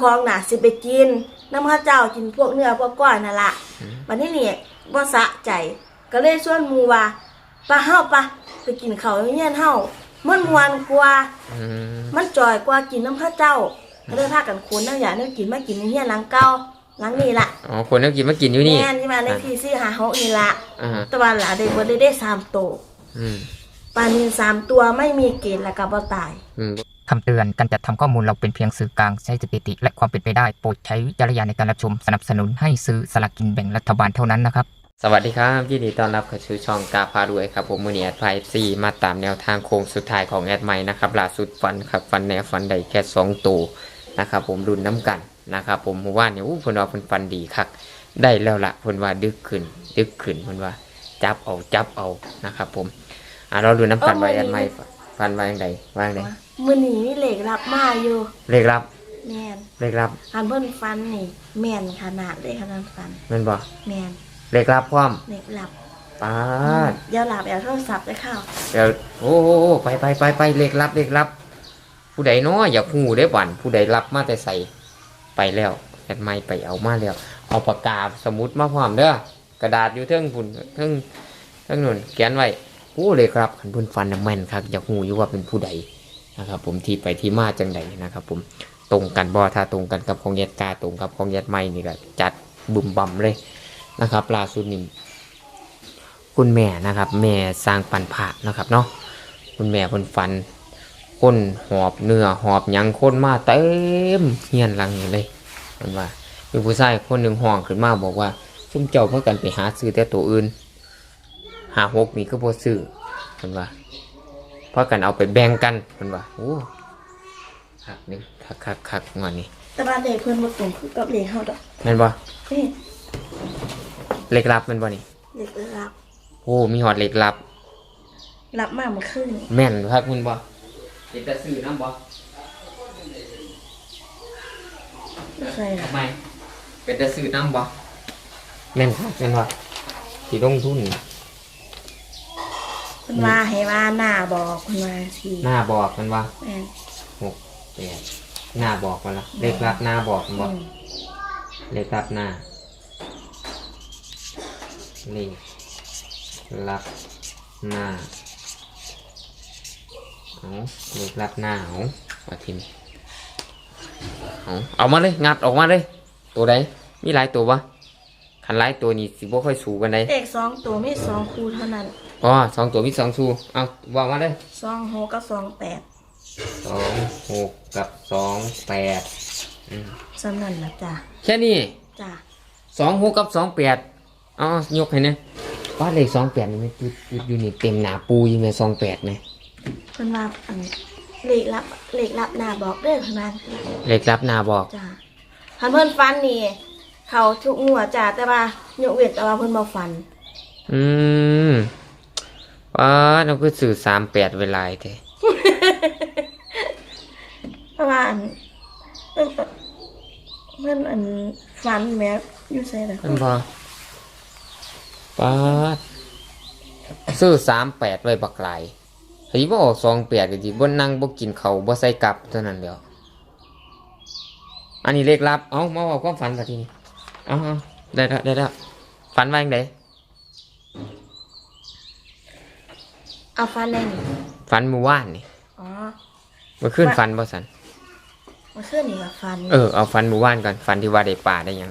ของน่ะสิไปกินน้ำข้าเจ้ากินพวกเนื้อพวกก้อยนั่นละวันนี้นี่บ่สะใจ ก็เลยชวนหมูว่าปะเฮาปะไปกินข้าวอยู่เฮียนเฮามันมวนกว่า อืมมันจ่อยกว่ากินน้ำข้าเจ้าก็เลยพากันคนน้ำยาเนื้อกินมากินในเฮียนหลังเก่าหลังนี้ล่ะอ๋อคนนักกินมากินอยู่นี่แม่นที่มาในที่ซี่หาเฮานี่ล่ะอ่าฮะแตะวันหลาได้บ่ได้ได้สามโตวอืมปลานินสามตัวไม่มีเกณฑ์แล้วก็บ่ตาย อืม คำเตือน การจัดทำข้อมูลเราเป็นเพียงสื่อกลางใช้สถิติ และความเป็นไปได้ โปรดใช้วิจารณญาในการรับชม สนับสนุนให้ซื้อสลากกินแบ่งรัฐบาลเท่านั้นนะครับ สวัสดีครับ ยินดีต้อนรับเข้าสู่ช่องกาพารวยครับ ผมมือเนี้แอดไพซีมาตามแนวทางโค้งสุดท้ายของแอดไมค์นะครับล่าสุดฟันครับฟันแนวฟันได้แค่สองตัวนะครับผมรุนน้ำกันนะครับผมเมื่อวาเนี่ยอู้พนว่าพนฟันดีคักได้แล้วละพนว่าดึกขึ้น ดึกขึ้นพนว่าจับเอาจับเอานะครับผมอะเราดูน้ำกันไว้มื้แอดไม ค์ฟันว่าอย่างไรว่าอย่างไรมื้อนี้มีเหล็กรับมาอยู่เลขรับแม่นเลขรับคันเพิ่นฟันนี่ แม่นขนาดเลยขนาดฟัน แม่นบ่แม่นเลขรับพร้อมเหล็กหลับปาดเดี๋ยวหลับเอาโทรศัพท์ไปเข้าเดี๋ยวโอ้โหไปไปไปไปเลขรับเลขรับ ผู้ใดเนาะอยากหูได้บันผู้ใดรับมาแต่ใส่ไปแล้วแอดไม่ไปเอามาแล้ว เอาปากกาสมุดมาพร้อมเด้อกระดาษอยู่เทิงพุ่นเทิงเทิงนุ่นเขียนไว้โอ้เลยครับขันพุ่นฟันน่ะแม่นครับอยากหูอยู่ว่าเป็นผู้ใดนะครับผมที่ไปที่มาจังใดนะครับ ผมตรงกันบ่ถ้าตรงกันกับของย็ดกาตรงกับของย็ดไม่นี่ก็จัดบุ่มบ่มเลยนะครับล่าสุดนี่คุณแม่นะครับ แม่สร้างปันผานะครับเนาะคุณแม่คนฝันคนหอบเนื้อหอบยังคนมาเต็มเฮียนลังนี้เลยมันว่ามีผู้ชายคนหนึ่งห้องขึ้นมาบอกว่าซุ่มเจ้าเพื่อกันไปหาซื้อแต่ตัวอื่น หาหกนี่ก็บ่ซื้อมันว่าเพราะกันเอาไปแบ่งกันมันว่าโอ้คักหนึงคักคักคักงอนนี่แต่ว่าเหล็กเพิ่นบ่ตรงคือกับเหล็กเฮาดอกแม่นบ่นี่เล็กลับแม่นบ่นี่เหล็กรับโอ้มีหอดเล็กลับรับมาเมื่อคืนนี่แม่นครับคุณบ่เด็กจะซื้อน้ำบ่ไม่ใช่หรอกทำไมเป็นจะซื้อน้ำบ่แม่นครับแม่นว่าที่ลงทุน เพิ่นว่าให้ว่าหน้าบอกเพิ่นว่าสิหน้าบอกมันว่าแม่นหกแปดหน้าบอกมันละเลขรับหน้าบอกมันบ่อืมเลขรับหน้าเลขรับหน้าเอาเลขรับหน้าเอาว่าทิมเอาเอามาเลยงัดออกมาเลย ตัวใดมีหลายตัวปะขันหลายตัวนี่สิบ่ค่อยสูกันได้เลขสองตัวมีสองคู่เท่านั้น อ๋อสองตัวมีสองสูเอาว่ามาเลยสองหกกับสองแปดสองหกกับสองแปดอืมสำนั่นล่ะจ้ะแค่นี้จ้ะสองหกกับสองแปดเอ๋อยกให้นะว่าเลขสองแปดนี่มันจุดจุดอยู่นี่เต็มหนาปูอยังไงสองแปดไหมเพิ่นว่าอันเลขรับเลขรับหน้าบอกเด้อเท่านั้นเลขรับหนาบอกจ้ะคันเพิ่นฟันนี่ เขาทุกหัวจ้ะแต่ว่ายกเว้นแต่ว่าเพิ่นบ่ฟัน อืม ว่าเราก็สื่อสามแปดเวลาเถอะเพราะว่าอันเพิ่นเพิ่นอันฟันแม่อยู่ไสล่ะมันพอป้าดซื้อสามแปดไว้บักไหลายเฮ้ยบ่ออกสองแปดก็จีบ่นั่งบ่กินเขาวบ่ใส่กลับเท่านั้นเดียวอันนี้เลขลับ เอ้ามาบอกความฝันสักทีนี้เอ้าเอาได้แล้วได้แล้วฝันว่าอย่างไร เอาฟันได้นี่ฝันเมื่อวานนี่อ๋อเมื่อคืนฝันบ่สันมันขึ้นนี่ล่ะฟันเออเอาฝันเมื่อวานก่อนฝันที่ว่าได้ป่าได้หยัง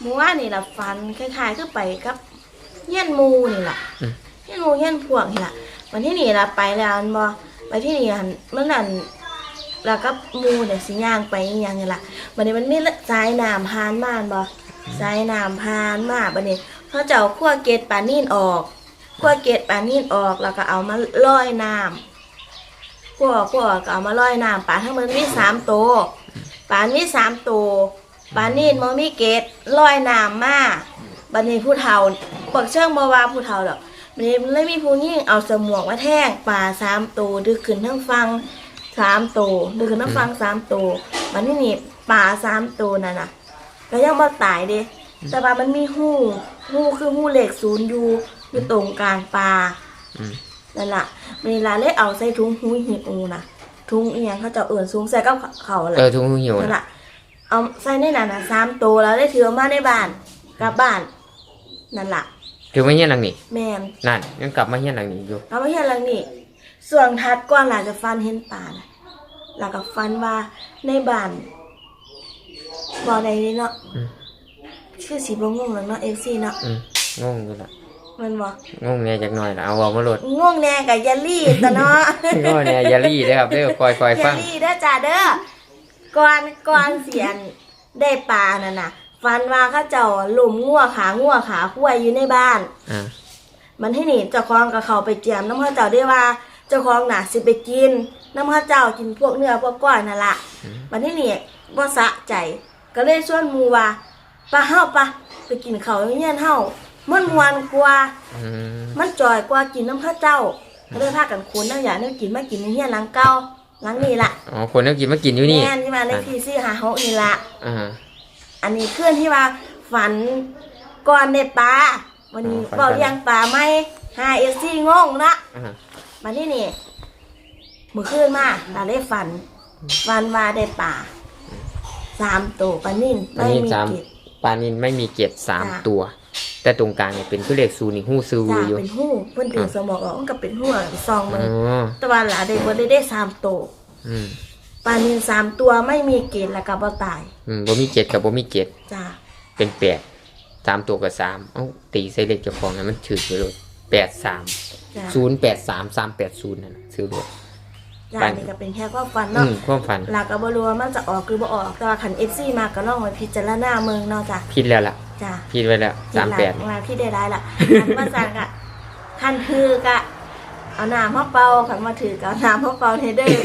หมู่ว่านี่ล่ะฟันคล้ายๆคือไปกับเฮียนหมู่นี่ล่ะอืม เฮียนหมู่เฮียนพวกนี่ล่ะวันที่นี่ล่ะไปแล้วอันบ่ไปที่นี่หันมันนั่นแล้วกับหมู่เนี่ยสิย่างไปอีหยังนี่ล่ะบัดนี้มันมีสายน้ำผ่านมาอันบ่สายน้ำผ่านมาบัดนี้เขาจะเอาขั้วเกล็ดปลานิ่นออก ขั้วเกล็ดปลานิ่นออกแล้วก็เอามาลอยน้ำขั้วขั้วก็เอามาลอยน้ำปลาทั้งหมดมีสามตัวปลามีสามตัวปลานิ่นมันมีเกล็ดลอยน้ำมาบัดนี้ผู้เฒ่าปักเชิงบ่ว่าผู้เฒ่าดอกบัดนี้เลยมีผู้หญิงเอาสมวกมาแทงปลาสามตัวดึกขึ้นทั้งฟังสามตัวดึกขึ้นทั้งฟังสามตัวบัดนี้นี่ปลาสามตัวนั่นน่ะก็ยังบ่ตายเด้แต่ว่ามันมีหูหูคือหูเหล็กศูนย์อยู่ อยู่ตรงกลางปลาอืมนั่นล่ะเวลาเลยเอาใส่ถุงหูหิวน่ะถุงอีหยังเขาจะเอื่นสูงใส่กับเขาแหละเออทุ่งหิวนั่นนะล่ะเอาใส่ในนั้นน่ะสามตัวแล้วได้ถือออกมาในบ้านกลับบ้าน นั่นล่ะ ถือมาเฮียนหลังนี้แม่นนั่นยังกลับมาเฮียนหลังนี้อยู่เอามาเห็นหลังนี้ส่วนทัดก่อนหลานจะฟันเห็นป่าน่ะแล้วก็ฟันว่าในบ้านบ่ได้นี่เนาะอืมชื่อสีบ่งงแล้วเนาะ FC เนาะอืมงงอยู่ละ มันบ่งงแน่จักหน่อยละเอาเอามาโหลดงงแน่กับยาลี่ตะเนาะ งงแน่อยาลี่เด้อครับเด้อคอยคอยยาฟัง ลี่เด้อจ้าเด้อก่อนก่อนเสียนได้ปลานั่นน่ะ ฟันว่าเขาเจ้าหลุมงัวขางัวขาคุ้ยอยู่ในบ้าน อ่า มันให้หนีเจ้าของกับเขาไปเจียมน้ำข้าเจ้าได้ว่าเจ้าของน่ะสิไปกิน น้ำข้าเจ้ากินพวกเนื้อพวกก้อยนั่นละมันให้หนีว่าสะใจ ก็เลยชวนหมูว่าปะเฮาปะไปกินเขาวเงี้ยนเฮา มันมวนกว่า อืมมันจ่อยกว่ากินน้ำข้าเจ้าก็เลยพากันคุนน้ำยาเนื้อกินมากินในเฮียนหลังเก่าหลังนี้ละอ๋อคนนักกินมากินอยู่นี่แม่นที่มาในที่ซี่หาเฮานี่ละอ่า อันนี้เพื่อนที่ว่าฝันก่อนได้ปลาวันนี้อ๋อฝันเบาก่อนเลี้ยงปลาไหมหาเอฟซี่งงนะอ่ามาที่นี่มือคืนมาเราได้ฝันฝันว่าได้ป่าสามตัวปลานิ่นอันไม่นี้มีสามเกล็ด ปลานินไม่มีเกล็ดสามจ้ะ ตัว แต่ตรงกลางเนี่ยเป็นคือเลขศูนย์นี่หู้ซื้อจ้าอยู่ เป็นหู้เพิ่นตื่นสมองออกมันก็เป็นหู้อะซองอ๋มืออแตะวันหลาได้บ่ได้ได้สามตัวอืมปลานิ่นสามตัวไม่มีเกล็ดแล้วก็บ่ตายอืมบ่มีเกล็ดกับบ่มีเกล็ดจ้าเป็นแปดสามตัวกับสามเอ้าตีใส่เลขเจ้าของนั้นมันถือไปเลยแปดสามจ้าศูนย์แปดสามสามแปดศูนย์นั่นน่ะซื้อเลย จ้าปลานี่ก็เป็นแค่ความฝันอืเนาะมความฝันหลักก็บ่รู้ว่ามันจะออกหรือบ่ออกแต่ว่าคัน FC มาก็ลองไว้พิจารณาเมืองเนาะจ้ะผิดแล้วล่ะ จ้าผิดไว้แล้วสามแปดมาพี่ได้ได้ละคันมาสั่งอะคันถือกะ เอาน้ำมาเป่าคันมาถือกะเอาน้ำมาเป่าเทเดอร์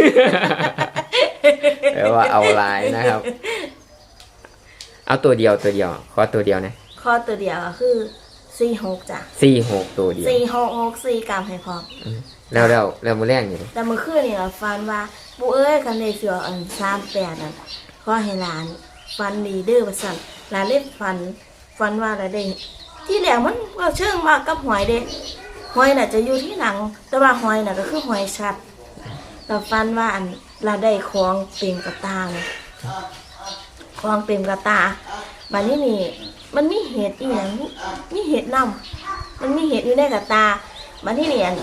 แปลว่าเอาลายนะครับ เอาตัวเดียวตัวเดียว ขอตัวเดียวนะข้อตัวเดียวก็คือสี่หกจ้ะสี่หกตัวเดียวสี่หกหกสี่กรัมให้พร้อมอืมแล้วแล้วแล้วมือแรกอยู่ดิแต่เมื่อคืนนี่เราฟันว่าปูเอ้ยคันในเสืออันสามแปดนั่นขอให้หลานฟันดีเด้อประสันหลานเล่นฟัน ฟันว่าอะไรเด้ที่แหลมมันก็เชื่องว่ากับหอยเด้หอยน่ะจะอยู่ที่หลัง แต่ว่าหอยน่ะก็คือหอยชัดแต่ฟันว่าอันเราได้คลองเต็มกระตาเลยคลองเต็มกระตาบันนี้นี่มันมีเห็ดอีหยังมีเห็ดนำมันมีเห็ดอยู่ในกระตาบันที่นี่อัน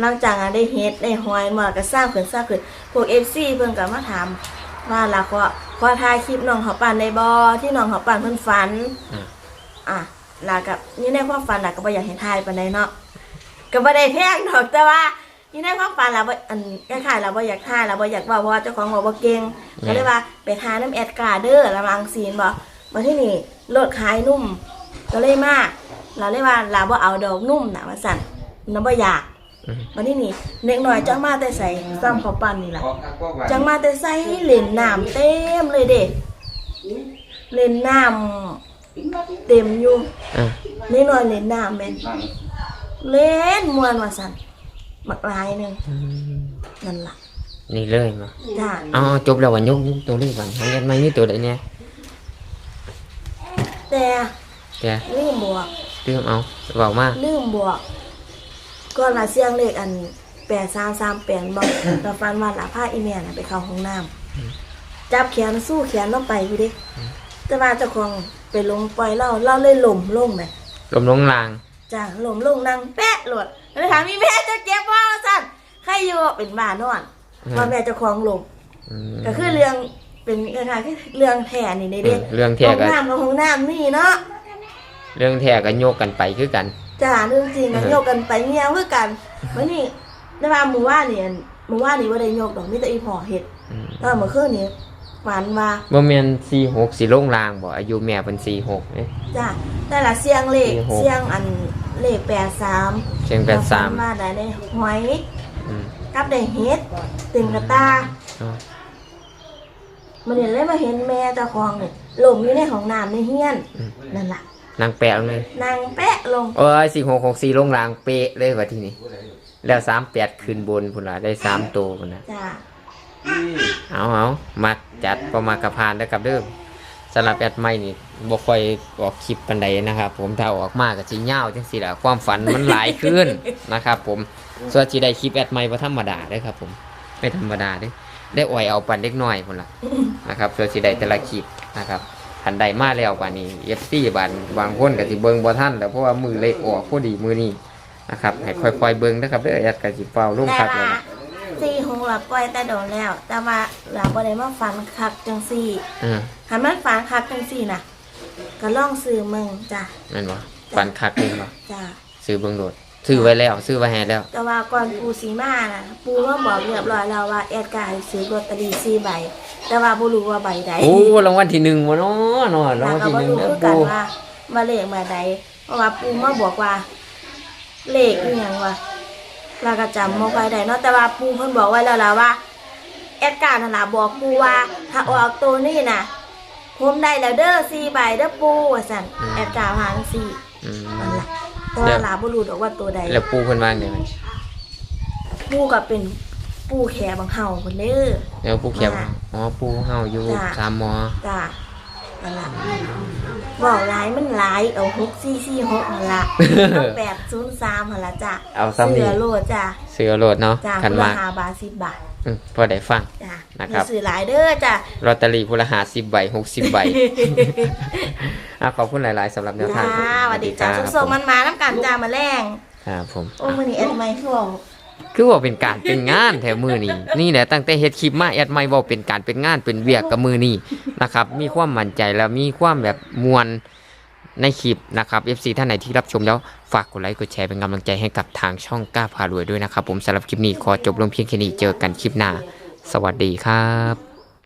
หลังจากอันได้เห็ดได้หอยมาก็สร้างขึ้นสร้างขึ้นพวกเอฟซีเพิ่นก็มาถาม ว่าล่ะขอขอถ่ายคลิปน้องเขาปั่นในบอที่น้องเขาปั่นเพิ่นฝัน อืม อะลากับนี่ในความฝันล่ะก็บ่อยากเห็นทายปานใดเนาะก็บ่ได้แพงดอกแต่ว่านี่ในความฝันล่ะบ่อันคล้ายๆล่ะบ่อยากทายล่ะบ่อยากเว้าเพราะว่าเจ้าของเว้าบ่เก่งก็เลยว่าไปทายน้ำแอดการ์เด้อละมังซีนบ่มาที่นี่รถขายนุ่ม ก็เลยมาเราเลยว่าลาบ่เอาดอกนุ่มน่ะว่าสั่นน้ำบ่อยาก อืมมาที่นี่เด็กน้อยจังมาแต่ใส่ซ้ำเขาวปั้นนี่ล่ะจังมาแต่ใส่เล่นน้ำเต็มเลยเด้เล่นน้ำเต็มอยู่อะนี่หน่อยเล่นน้ำแม่นเล่นมวนว่าสั่นบักหลายหนึงอืมนั่นล่ะนี่เลยมาจ้าอ๋อจบแล้ววันยกตัวเลขวันของยันไม่มีตัวใดเนี่ยแต่แกลืมบวกเรื่องเอาเบามากลืมบวก ก่อนละเสียงเลขอันแปดสามสามแปดบอกเราฟันว่าละผ้าอีเมียน่ะไปเข้าห้องน้ำจับแขนสู้แขนลงไปอยู่ดิแต่ว่าเจ้าของไปลงปล่อยเล่าเล่าเลยหล่มลงไหมลมลงลางจ้าหล่มลงนั่งแปะหลดเลยถามมีแม่จะเก็บว่าสั่นใครอยู่เป็นบ้านอนพ่อแม่เจ้าของหล่มอืมก็คือเรื่องเป็นคล้ายๆคือเรื่องแผ่นี่ในเด็กเรื่องแท้ห้องก็น้ำกับห้องน้ำนี่เนาะเรื่องแท้ก็โยกกันไปคือกัน จ้าเรื่องจริงกันเออโยกกันไปเงี้ยเพื่อกันวันนี้ได้ว่าหมู่ว่าเนี่ยหมู่ว่านี่ว่าได้โยกดอกมิตรอีพอเห็ดอืมก็เมื่อคืนนี้ฝันว่าบ่แม่น46สิลงลางบ่อายุแม่เป็น46เด้จ้าแต่ละเสียงเลข46เสียงอันเลขแปดสามเชียงฝัน83ว่าได้ได้หอยอืมกับได้เห็ดเต็มกระตาอ๋อมันเห็นเลยมาเห็นแม่เจ้าของเนี่ยหลงอยู่ในห้องน้ำในเฮียนอืมนั่นล่ะ นางแปะลงเลยนางแปะลงโอ้ย4664ลงลางเป๊ะเลยว่าที่นี่แล้ว38ขึ้นบนพุ่นล่ะได้สามตัวพุ่นน่ะจ้าเอาเอามาจัดประมาณกระพานแล้วกับเดิมสำหรับแอดไม่นี่บ่ค่อยออกคลิปปันใดนะครับ ผมถ้าออกมาก็สิยาวจังสิล่ะความฝันมันหลายขึ้นนะครับ ผมส่วนสิได้คลิปแอดไม่บ่ธรรมดาเด้อครับ ผมไม่ธรรมดาเด้อได้อ่อยเอาปันเล็กน้อยพุ่นล่ะนะครับเพื่อสิได้แต่ละคลิปนะครับ ทันใดมาแล้วป่านนี้ FC บานบางคนก็สิเบิ่งบ่ทันแล้วเพราะว่ามือเลขออกพอดีมือนี้นะครับให้ค่อยๆเบิ่งนะครับเด้อแอดก็สิเฝ้าลงแต่คักเลยว่านะสี่หงหลับปล่อยแต่โดนแล้ว แต่ว่าเราบ่ได้มาฝันคักจังสี่อือหันมันฝันคักจังสี่น่ะ ก็ลองซื้อมึงจ้ะแม่นบ่ปันคักเองบ่จ้ะซื้อเบิ่งโดดซื้อไว้แล้วซื้อไว้ให้แล้ว แต่ว่าก่อนปูสีมาน่ะ ปูมาบอกเรียบร้อยแล้วว่าแอดกายซื้อลอตเตอรี่สี่ใบ แต่ว่าบ่รู้ว่าใบใดโอ้รางวัลที่หนึ่งบ่เนาะเนาะรางแล้ววัลก็ที่หบ่นึ่งรู้เด้อคือกัปูนว่ามาเลขมาใดเพราะว่าปูมาบอกว่า เลขอีหยังวะเราก็จำบ่ค่อยได้เนาะแต่ว่าปูเพิ่นบอกไว้แล้วล่ะว่าแอดการนั่นล่ะบอกปูว่า ถ้าออกตัวนี้น่ะผมได้แล้วเด้อสี่ใบเด้อปูว่าซั่นแอดการหางสี่อืมนั่นล่ะแต่ว่าลาบ่รู้ดอกว่าตัวใดแล้วปูเพิ่นว่าจังได๋มันปูก็เป็น ปูแขบางเฮาเพิ่นเด้อแล้วปูเขียวอ๋อปูเฮาอยู่จ้ะ สามหมอจ้านั่นล่ะบอกหลายมันหลายเอาหกสี่สี่หกนั่นล่ะเอาแปดศูนย์สามนั่นล่ะจ้ะเอาซ้ำเสืนี่อโลดจ้ะเสือโลดเนาะจ้ะคันผู้มาละห้าบาทสิบบาทอืมพอได้ฟัง จ้ะนะครับ มีสื่อหลายเด้อจ้ะ ลอตเตอรี่ผู้ละ50ใบ60ใบ อะขอบคุณหลาย ๆสำหรับแนวทาจ้างสวัสดีจ้าครับส่งๆมันมาน้ำกันจ้ามาแรง ครับผมโอ้มื้อนี้แอดไม่คือบอก คือว่าเป็นการเป็นงานแถวมือนี้นี่แหละตั้งแต่เฮ็ดคลิปมาแอดไม่บอกเป็นการเป็นงานเป็นเวียกกับมือนี้นะครับ มีความมั่นใจแล้วมีความแบบมวลในคลิปนะครับ FC ท่านไหนที่รับชมแล้วฝากกดไลค์กดแชร์เป็นกำลังใจให้กับทางช่องกล้าพารวยด้วยนะครับ ผมสำหรับคลิปนี้ขอจบลงเพียงแค่นี้เจอกันคลิปหน้า สวัสดีครับ